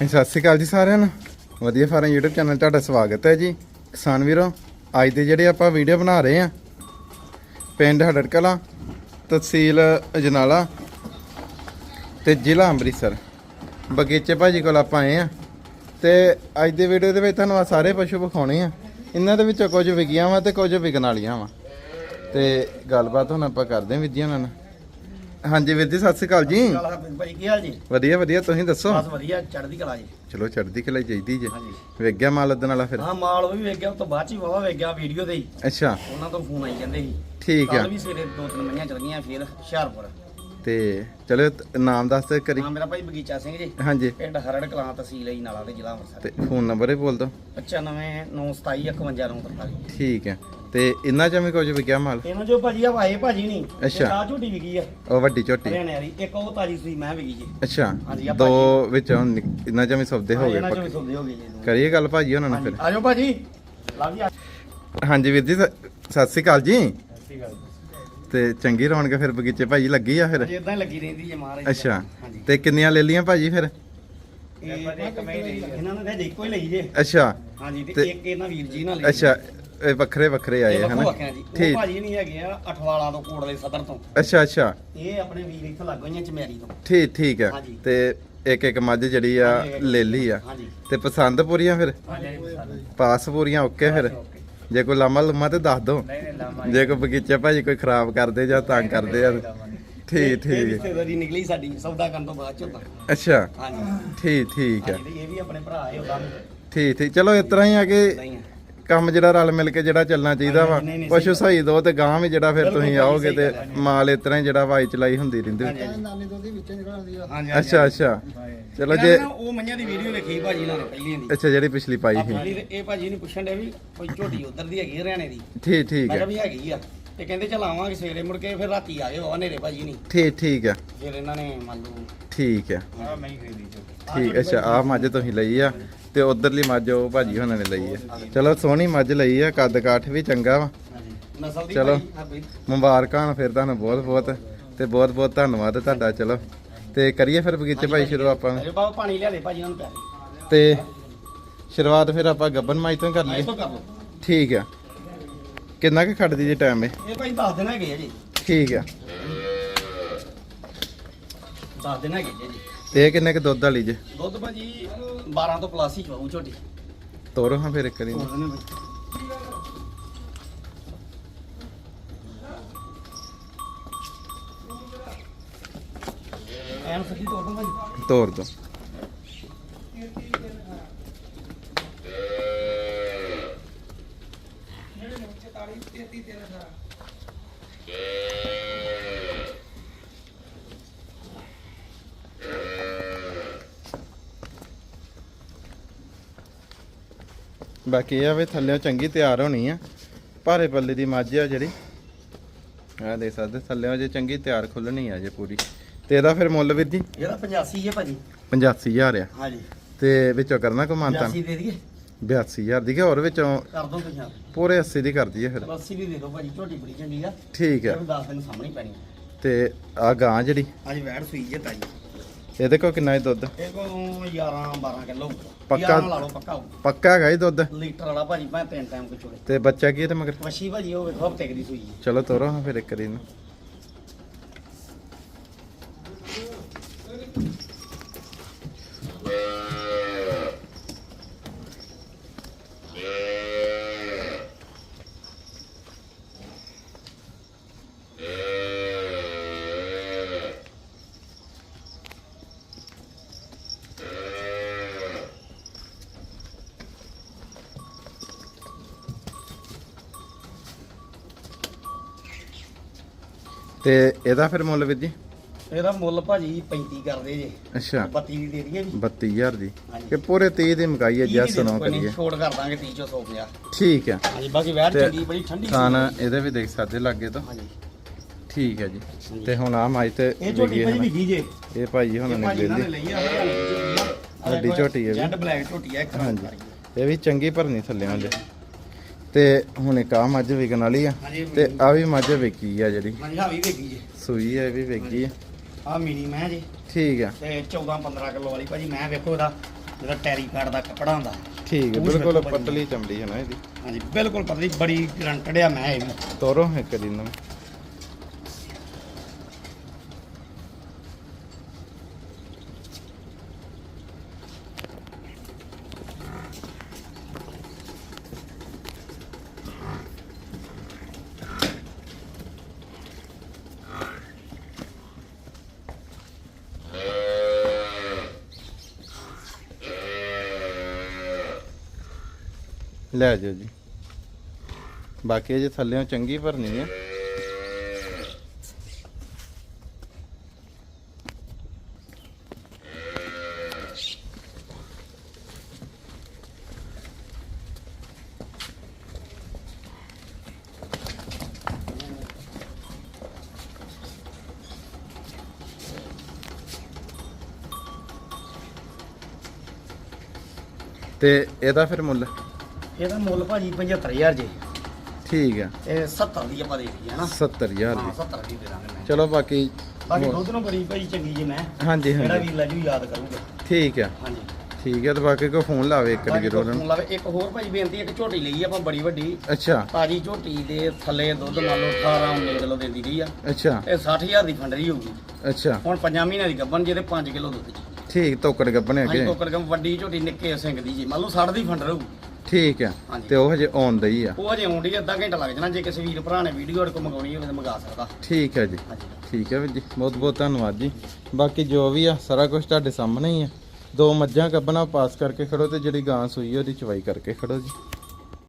ਹਾਂਜੀ, ਸਤਿ ਸ਼੍ਰੀ ਅਕਾਲ ਜੀ ਸਾਰਿਆਂ ਨੂੰ। ਵਧੀਆ ਫਾਰਮ YouTube ਚੈਨਲ ਤੁਹਾਡਾ ਸਵਾਗਤ ਹੈ ਜੀ। ਕਿਸਾਨ ਵੀਰੋ ਅੱਜ ਦੇ ਜਿਹੜੇ ਆਪਾਂ ਵੀਡੀਓ ਬਣਾ ਰਹੇ ਆ ਪਿੰਡ ਹੜੜਕਲਾਂ ਤਹਿਸੀਲ ਅਜਨਾਲਾ ਤੇ ਜ਼ਿਲ੍ਹਾ ਅੰਮ੍ਰਿਤਸਰ। ਬਗੀਚੇ ਭਾਜੀ ਕੋਲ ਆਪਾਂ ਆਏ ਆ ਤੇ ਅੱਜ ਦੇ ਵੀਡੀਓ ਦੇ ਵਿੱਚ ਤੁਹਾਨੂੰ ਆ ਸਾਰੇ ਪਸ਼ੂ ਵਿਖਾਉਣੇ ਆ ਇਹਨਾਂ ਦੇ ਵਿੱਚੋਂ ਕੁਝ ਵਿਕੀਆਂ ਵਾ ਤੇ ਕੁਝ ਵਿਕਣ ਵਾਲੀਆਂ ਵਾ। ਤੇ ਗੱਲਬਾਤ ਹੁਣ ਆਪਾਂ ਕਰਦੇ ਹਾਂ ਵਿਧੀਆਂ ਨਾਲ। ਹਾਂਜੀ ਵੀਰ ਜੀ ਸਤਿ ਸ਼੍ਰੀ ਅਕਾਲ ਜੀ। ਭਾਈ ਕੀ ਹਾਲ ਜੀ? ਵਧੀਆ ਵਧੀਆ ਤੁਸੀਂ ਦੱਸੋ? ਬਸ ਵਧੀਆ ਚੜ੍ਹਦੀ ਕਲਾ ਜੀ। ਚਲੋ ਚੜ੍ਹਦੀ ਕਲਾ ਚਾਹੀਦੀ ਜੇ। ਹਾਂਜੀ। ਵੇਖ ਗਿਆ ਮਾਲ ਅੱਦਣ ਵਾਲਾ ਫਿਰ? ਹਾਂ ਮਾਲ ਉਹ ਵੀ ਵੇਖ ਗਿਆ ਉਸ ਤੋਂ ਬਾਅਦ ਚ ਹੀ ਵਾਵਾ ਵੇਖ ਗਿਆ ਵੀਡੀਓ ਤੇ ਹੀ। ਅੱਛਾ। ਉਹਨਾਂ ਤੋਂ ਫੋਨ ਆਈ ਜਾਂਦੇ ਸੀ। ਠੀਕ ਆ। ਕੱਲ ਵੀ ਸਵੇਰੇ ਦੋ ਤਿੰਨ ਮਹੀਆਂ ਚਲ ਗਈਆਂ ਫਿਰ ਹੁਸ਼ਿਆਰਪੁਰ। ਤੇ ਚਲੋ ਨਾਮ ਦੱਸ ਦੇ ਕਰੀ ਹਾਂ ਮੇਰਾ ਭਾਈ ਬਗੀਚਾ ਸਿੰਘ ਜੀ। ਹਾਂਜੀ। ਪਿੰਡ ਹਰੜ ਕਲਾਂ ਤਹਿਸੀਲ ਹੀ ਨਾਲਾ ਤੇ ਜ਼ਿਲ੍ਹਾ ਅੰਮ੍ਰਿਤਸਰ। ਤੇ ਫੋਨ ਨੰਬਰ ਹੀ ਬੋਲ ਦੋ 9597251943 ਠੀਕ ਹੈ ਤੇ ਇੰਨਾ ਚ ਵੀ ਕੁਝ ਵਿਕਿਆ ਮਾਲ? ਇਹਨਾਂ ਜੋ ਭਾਜੀ ਆ ਵਾਏ ਭਾਜੀ ਨਹੀਂ ਅੱਛਾ। ਆ ਝੂਟੀ ਵਿਕੀ ਆ। ਉਹ ਵੱਡੀ ਝੋਟੀ। ਹਰਿਆਣੇ ਵਾਲੀ ਇੱਕ ਉਹ ਤਾਜੀ ਸੂਈ ਮੈਂ ਵਿਕੀ ਜੀ। ਅੱਛਾ ਹਾਂਜੀ, ਆ ਦੋ ਵਿੱਚੋਂ ਨਿਕ- ਇੰਨਾ ਚ ਵੀ ਸੌਦੇ ਹੋ ਗਏ ਇਹਨਾਂ ਚੋਂ ਵੀ ਪੱਕੇ ਹੋ ਜੀ। ਕਰੀਏ ਗੱਲ ਭਾਜੀ ਉਹਨਾਂ ਨਾਲ ਹਾਂਜੀ, ਫਿਰ। ਆਜੋ ਭਾਜੀ। ਲਵ ਜੀ ਆ- ਹਾਂਜੀ ਵੀਰ ਜੀ ਸ- ਸਤਿ ਸ਼੍ਰੀ ਅਕਾਲ ਜੀ। ਠੀਕ ਆ ਤੇ ਚੰਗੀ ਰੌਣਕ ਫਿਰ ਬਗੀਚੇ ਭਾਜੀ ਲੱਗੀ ਆ ਫਿਰ? ਇਦਾਂ ਹੀ ਲੱਗੀ ਰਹਿੰਦੀ ਜੀ ਮਹਾਰਾਜ ਦੀ। ਅੱਛਾ ਹਾਂਜੀ। ਤੇ ਕਿੰਨੀਆਂ ਲੈ ਲੀਆਂ ਭਾਜੀ ਫਿਰ? ਇਹ ਇਹਨਾਂ ਨੇ ਤਾਂ ਇੱਕੋ ਹੀ ਲਈ ਜੇ। ਅੱਛਾ। ਹਾਂਜੀ ਤੇ ਤੇ- ਇੱਕ ਇਹਨਾਂ ਵੀਰ ਜੀ ਨਾਲ ਲਈ ਅੱਛਾ ਇਹ ਵੱਖਰੇ ਵੱਖਰੇ ਆਏ ਹਨਾ? ਠੀਕ। ਭਾਜੀ ਨਹੀਂ ਹੈਗੇ ਆ ਅਠਵਾਲਾ ਤੋਂ ਕੋਟਲੇ ਸਦਰ ਤੋਂ। ਅੱਛਾ ਅੱਛਾ। ਇਹ ਆਪਣੇ ਵੀਰ ਇੱਥੇ ਲੱਗ ਗਈਆਂ ਚਮੈਰੀ ਤੋਂ। ਠੀਕ ਠੀਕ ਹੈ। ਤੇ ਇੱਕ ਇੱਕ ਮੱਝ ਜਿਹੜੀ ਆ ਲੈ ਲਈ ਆ। ਤੇ ਪਸੰਦ ਪੂਰੀਆਂ ਫਿਰ? ਪਾਸ ਪੂਰੀਆਂ ਓਕੇ ਫਿਰ? ਜੇ ਕੋਈ ਲਾਮਾ ਲੁਮਾ ਤੇ ਦੱਸ ਦੋ। ਜੇ ਕੋਈ ਬਗੀਚਾ ਭਾਜੀ ਕੋਈ ਖਰਾਬ ਕਰਦੇ ਜਾਂ ਤੰਗ ਕਰਦੇ ਆ ਠੀਕ ਇਹ ਠੀਕ। ਰਿਸ਼ਤੇਦਾਰੀ ਨਿਕਲੀ ਸਾਡੀ ਸੌਦਾ ਕਰਨ ਤੋਂ ਬਾਅਦ ਚ ਅੱਛਾ। ਹਾਂਜੀ। ਠੀਕ ਠੀਕ ਹੈ ਇਹ ਵੀ ਆਪਣੇ ਭਰਾ ਹੈ ਉਹਦਾ ਠੀਕ ਠੀਕ। ਚਲੋ ਇਸ ਤਰ੍ਹਾਂ ਹੀ ਆ ਕਿ ਕੰਮ ਜਿਹੜਾ ਰਲ ਮਿਲ ਕੇ ਜਿਹੜਾ ਚੱਲਣਾ ਚਾਹੀਦਾ ਵਾ ਪਸ਼ੂ ਸਹੀ ਦੋ ਤੇ ਗਾਂ ਵੀ ਜਿਹੜਾ ਫਿਰ ਤੁਸੀਂ ਆਓਗੇ ਤੇ। ਮਾਲ ਇਸ ਤਰ੍ਹਾਂ ਹੀ ਜਿਹੜਾ ਵਾਈ ਚਲਾਈ ਹੁੰਦੀ ਰਹਿੰਦੀ। ਨਾਨੀ ਤੋਂ ਦੀ ਵਿੱਚੋਂ ਨਿਕਲ ਆਉਂਦੀ ਆ। ਹਾਂਜੀ ਅੱਛਾ ਅੱਛਾ। ਚਲੋ ਜੇ ਉਹ ਮੰਨਿਆ ਦੀ ਵੀਡੀਓ ਵੇਖੀ ਭਾਜੀ ਨਾਲ ਪਹਿਲੀਆਂ ਦੀ। ਅੱਛਾ ਜਿਹੜੀ ਪਿਛਲੀ ਪਾਈ ਸੀ। ਇਹ ਭਾਜੀ ਨੂੰ ਪੁੱਛਣ ਦੇ ਵੀ ਕੋਈ ਝੋਟੀ ਉਧਰ ਦੀ ਹੈਗੀ ਹਰਿਆਣੇ ਦੀ? ਠੀਕ ਠੀਕ ਹੈ। ਵੀ ਹੈਗੀ ਆ। ਤੇ ਕਹਿੰਦੇ ਚਲ ਆਵਾਂਗੇ ਸਵੇਰੇ ਮੁੜ ਕੇ ਫਿਰ ਰਾਤੀ ਆ ਗਏ ਉਹ ਹਨੇਰੇ ਭਾਜੀ ਨਹੀਂ ਠੀਕ ਠੀਕ ਹੈ ਫਿਰ ਇਹਨਾਂ ਨੇ ਮੰਨ ਲਓ ਠੀਕ ਹੈ ਆ ਮੈਂ ਹੀ ਖਰੀਦੀ ਝੋਟੀ ਠੀਕ ਅੱਛਾ ਆ ਮੱਝ ਤੁਸੀਂ ਲਈ ਆ ਤੇ ਉਧਰਲੀ ਮੱਝ ਉਹ ਭਾਜੀ ਉਹਨਾਂ ਨੇ ਲਈ ਆ। ਚਲੋ ਸੋਹਣੀ ਮੱਝ ਲਈ ਆ ਕੱਦ ਕਾਠ ਵੀ ਚੰਗਾ ਵਾ। ਹਾਂਜੀ ਨਸਲ ਦੀ ਚਲੋ। ਮੁਬਾਰਕਾਂ ਫਿਰ ਤੁਹਾਨੂੰ ਬਹੁਤ ਬਹੁਤ ਤੇ ਬਹੁਤ ਬਹੁਤ ਧੰਨਵਾਦ ਤੁਹਾਡਾ ਚਲੋ। ਤੇ ਕਰੀਏ ਫਿਰ ਬਗੀਚੇ ਭਾਈ ਸ਼ੁਰੂ ਆਪਾਂ। ਅਰੇ ਬਾਬਾ ਪਾਣੀ ਲਿਆ ਦੇ ਭਾਜੀ ਉਹਨਾਂ ਨੂੰ ਪਿਆ ਤੇ ਸ਼ੁਰੂਆਤ ਫਿਰ ਆਪਾਂ ਗੱਬਨ ਮਾਈ ਤੋਂ ਕਰ ਲਈਏ। ਇੱਥੋਂ ਕਰ ਲਓ। ਠੀਕ ਆ। ਕਿੰਨਾ ਕੁ ਖੜਦੀ ਜੀ ਟਾਈਮ ਇਹ? ਇਹ ਭਾਈ 10 ਦਿਨ ਹੈਗੇ ਆ ਜੀ। ਠੀਕ ਆ। 10 ਦਿਨ ਹੈਗੇ ਜੀ। ਤੇ ਇਹ ਕਿੰਨੇ ਕੁ ਦੁੱਧ ਵਾਲੀ ਜੇ? ਦੁੱਧ ਭਾਜੀ 12 ਤੋਂ ਪਲੱਸ ਹੀ ਚਵਾਉ ਝੋਟੀ। ਤੋਰੋ ਹਾਂ ਫਿਰ ਇੱਕ ਦੇਣੇ ਭਾਈ ਐਨ ਦੋ ਭਾਜੀ ਤੋਰ ਦੋ। ਬਾਕੀ ਇਹ ਆ ਵੀ ਥੱਲੇ ਚੰਗੀ ਤਿਆਰ ਹੋਣੀ ਆ। ਭਾਰੇ ਪੱਲੇ ਦੀ ਮੱਝ ਆ ਜਿਹੜੀ। ਆ ਦੇ ਸਕਦੇ ਥੱਲੇ ਜੇ ਚੰਗੀ ਤਿਆਰ ਖੁੱਲਣੀ ਆ ਜੇ ਪੂਰੀ। ਤੇ ਇਹਦਾ ਫਿਰ ਮੁੱਲ ਵੀਰ ਜੀ? ਇਹਦਾ 85 ਹੈ ਭਾਜੀ। 85000 ਆ। ਹਾਂਜੀ। ਤੇ ਵਿੱਚੋਂ ਕਰਨਾ ਕੋ ਮਾਨਤਾ 85 ਦੇ ਦਈਏ। 82000 ਦੀ। ਕਿ ਹੋਰ ਵਿੱਚੋਂ ਕਰ ਦੋ ਤੁਸੀਂ ਪੂਰੇ 80 ਦੀ ਕਰਦੀ ਹੈ ਫਿਰ। 80 ਵੀ ਦੇ ਦਿਓ ਭਾਜੀ ਝੋਟੀ ਬੜੀ ਚੰਗੀ ਆ। ਠੀਕ ਹੈ ਵੀ 10 ਦਿਨ ਸਾਹਮਣੇ ਹੀ ਪੈਣੀ। ਤੇ ਆ ਗਾਂ ਜਿਹੜੀ? ਅੱਜ ਵੈੜ ਸੂਈ ਜੇ ਤਾਜੀ। ਇਹਦੇ ਕੋ ਕਿੰਨਾ ਹੈ ਦੁੱਧ? ਇਹ ਕੋ 11 12 ਕਿਲੋ ਪੱਕਾ? ਲਾ ਲਓ ਪੱਕਾ ਹੋਊ। ਪੱਕਾ ਹੈਗਾ ਹੀ ਦੁੱਧ? ਲੀਟਰ ਵਾਲਾ ਭਾਜੀ ਭਾਵੇਂ ਤਿੰਨ ਟਾਈਮ ਕੋ ਚੋਲੇ ਤੇ ਬੱਚਾ ਕੀ ਇਹਦੇ ਮਗਰ? ਵਸ਼ੀ ਭਾਜੀ ਉਹ ਵੇਖੋ ਹਫ਼ਤੇ ਦੀ ਸੂਈ ਹੈ। ਚਲੋ ਤੋਰੋ ਹਾਂ ਫਿਰ ਇੱਕ ਵਾਰੀ ਤੇ ਇਹਦਾ ਫਿਰ ਮੁੱਲ ਵੀਰ ਜੀ? ਇਹਦਾ ਮੁੱਲ ਭਾਜੀ 35 ਕਰਦੇ ਜੇ। ਅੱਛਾ। 32 ਦੀ ਦੇ ਦਈਏ ਵੀ 32000 ਦੀ। ਕਿ ਪੂਰੇ 30 ਦੀ ਮਕਾਈ ਹੈ ਜੈਸ ਕਰੀਏ। ਛੋੜ ਕਰ ਦਾਂਗੇ 30 ਚੋਂ 150 ਠੀਕ ਹੈ। ਹਾਂਜੀ ਬਾਕੀ ਤੇ ਚੰਗੀ ਬੜੀ ਠੰਡੀ ਹੈ। ਇਹਦੇ ਵੀ ਦੇਖ ਸਕਦੇ ਲੱਗੇ ਤੋਂ। ਹਾਂਜੀ। ਠੀਕ ਹੈ ਜੀ। ਤੇ ਹੁਣ ਆ ਮਾਈ ਤੇ ਇਹ ਝੋਟੀ ਹੈ ਭਾਜੀ। ਵਿਕੀ ਜੇ। ਇਹ ਹੁਣ ਇਹ ਭਾਜੀ ਲੈ ਇਹਨਾਂ ਨੇ। ਲਈ ਲਈ ਆ ਹਰਿਆਣੇ ਦੀ ਝੋਟੀ ਆ। ਵੱਡੀ ਝੋਟੀ ਹੈ। ਜੈਂਟ ਬਲੈਕ ਝੋਟੀ ਇੱਕ ਹਾਂਜੀ। ਇਹ ਵੀ ਚੰਗੀ ਭਰਨੀ ਥੱਲੇ ਵਾਲੇ ਤੇ ਹੁਣ ਇੱਕ ਆ ਮੱਝ ਵਿਕਣ ਵਾਲੀ ਆ ਹਾਂਜੀ ਤੇ ਆ ਵੀ ਮੱਝ ਵਿਕੀ ਆ ਜਿਹੜੀ। ਹਾਂਜੀ ਜੇ। ਸੂਈ ਇਹ ਵੀ ਵਿਕੀ ਆ। ਆ ਮਿਨੀ ਮੈਂ ਜੇ। ਠੀਕ ਆ। ਤੇ 14 15 ਕਿਲੋ ਵਾਲੀ ਭਾਜੀ ਮੈਂ ਵੇਖੋ ਇਹਦਾ ਜਿਹੜਾ ਟੈਰੀ ਪੈਡ ਦਾ ਕੱਪੜਾ ਹੁੰਦਾ। ਠੀਕ ਉਹ ਵੀ ਬਿਲਕੁਲ ਵੇਖੋ ਭਾਜੀ। ਪਤਲੀ ਚਮੜੀ ਹੈ ਨਾ ਇਹਦੀ। ਹਾਂਜੀ ਬਿਲਕੁਲ ਪਤਲੀ ਬੜੀ ਗਰੰਟਡ ਆ ਮੈਂ ਇਹ ਵੀ। ਤੋਰੋ ਇੱਕ ਦਿਨ ਨੂੰ। ਲੈ ਜਾਓ ਜੀ। ਬਾਕੀ ਜੇ ਥੱਲੇੋਂ ਚੰਗੀ ਭਰਨੀ ਹੈ ਤੇ ਇਹਦਾ ਫਿਰ ਮੁੱਲ? ਇਹਦਾ ਮੁੱਲ ਭਾਜੀ 75000 ਜੀ। ਠੀਕ ਹੈ ਇਹ 70 ਦੀ ਆਪਾਂ ਦੇ ਦਈਏ ਹਨਾ 70000 ਹਾਂ ਦੀ। 70 ਦੀ ਦੇ ਦਾਂਗੇ ਮੈਂ। ਚਲੋ ਬਾਕੀ ਬਾਕੀ ਹੋਰ- ਦੁੱਧ ਨੂੰ ਬੜੀ ਭਾਈ ਚੰਗੀ ਜੀ ਮੈਂ। ਹਾਂਜੀ ਜਿਹੜਾ ਹਾਂਜੀ। ਵੀ ਲੈ ਜੂ ਯਾਦ ਕਰੂਗਾ। ਠੀਕ ਹੈ ਹਾਂਜੀ। ਠੀਕ ਹੈ ਤੇ ਬਾਕੀ ਕੋ ਫੋਨ ਲਾਵੇ ਇੱਕ ਵਾਰੀ ਬਾਕੀ ਜ਼ਰੂਰ ਫੋਨ ਲਾਵੇ। ਇੱਕ ਹੋਰ ਭਾਈ ਬੇਨਤੀ ਇੱਕ ਝੋਟੀ ਲਈ ਆਪਾਂ ਬੜੀ ਵੱਡੀ। ਅੱਛਾ। ਤਾਜੀ ਝੋਟੀ ਦੇ ਥੱਲੇ ਦੁੱਧ ਮੰਨ ਲਓ 18 19 ਕਿਲੋ ਦਿੰਦੀ ਰਹੀ ਆ। ਅੱਛਾ। ਇਹ 60000 ਦੀ ਫੰਡਰੀ ਹੋਊਗੀ। ਅੱਛਾ। ਹੁਣ 5 ਮਹੀਨਿਆਂ ਦੀ ਗੱਬਨ ਜਿਹਦੇ 5 ਕਿਲੋ ਦੁੱਧ ਜੀ ਠੀਕ ਤੋਕੜ ਗੱਬਣੇ ਹਾਂਜੀ ਅੱਗੇ ਗਮ ਵੱਡੀ ਝੋਟੀ ਨਿੱਕੇ ਸਿੰਘ ਦੀ ਜੀ। ਮੰਨ ਲਓ 60 ਦੀ ਫੰਡਰ ਹੋਊ ਠੀਕ ਹੈ ਹਾਂਜੀ। ਤੇ ਉਹ ਹਜੇ ਆਉਣ ਦਈ ਆ। ਉਹ ਅਜੇ ਆਉਂਦੀ ਅੱਧਾ ਘੰਟਾ ਲੱਗ ਜਾਣਾ ਜੇ ਕਿਸੇ ਵੀਰ ਭਰਾ ਨੇ ਵੀਡੀਓ ਕੋ ਮੰਗਾਉਣੀ ਹੋਵੇ ਤਾਂ ਮੰਗਾ ਸਕਦਾ। ਠੀਕ ਹੈ ਜੀ। ਹਾਂਜੀ। ਠੀਕ ਹੈ ਵੀਰ ਜੀ ਬਹੁਤ ਬਹੁਤ ਧੰਨਵਾਦ ਜੀ। ਬਾਕੀ ਜੋ ਵੀ ਆ ਸਾਰਾ ਕੁਝ ਤੁਹਾਡੇ ਸਾਹਮਣੇ ਹੀ ਆ। ਦੋ ਮੱਝਾਂ ਕੱਬਣਾ ਪਾਸ ਕਰਕੇ ਖੜੋ ਤੇ ਜਿਹੜੀ ਗਾਂ ਸੂਈ ਆ ਉਹਦੀ ਚਵਾਈ ਕਰਕੇ ਖੜੋ ਜੀ।